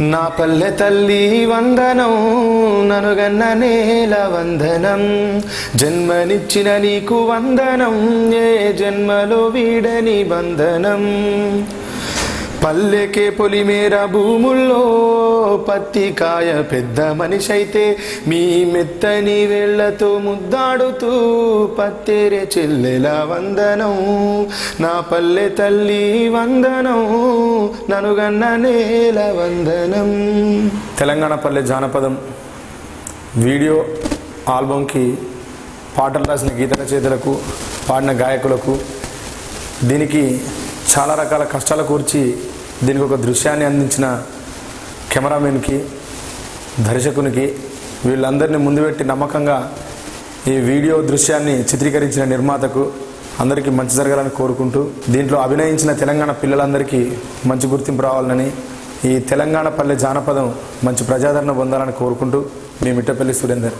నా పల్లె తల్లి వందనం ననుగన్న నేల వందనం. జన్మనిచ్చిన నీకు వందనం ఏ జన్మలో వీడని బంధనం? పల్లెకే పొలిమేర భూముల్లో పత్తి కాయ పెద్ద మనిషి అయితే మీ మెత్తని వేళ్ళతో ముద్దాడుతూ పత్తేరే చెల్లెల వందనం. నా పల్లె తల్లి వందనం ననుగన్న నేల వందనం. తెలంగాణ పల్లె జానపదం వీడియో ఆల్బంకి పాటలు రాసిన గీత రచయితలకు పాడిన గాయకులకు దీనికి చాలా రకాల కష్టాల కూర్చి దీనికి ఒక దృశ్యాన్ని అందించిన కెమెరామెన్కి దర్శకునికి వీళ్ళందరినీ ముందు పెట్టి నమ్మకంగా ఈ వీడియో దృశ్యాన్ని చిత్రీకరించిన నిర్మాతకు అందరికీ మంచి జరగాలని కోరుకుంటూ దీంట్లో అభినయించిన తెలంగాణ పిల్లలందరికీ మంచి గుర్తింపు రావాలని ఈ తెలంగాణ పల్లె జానపదం మంచి ప్రజాదరణ పొందాలని కోరుకుంటూ మీ మిట్టపల్లి సురేందర్.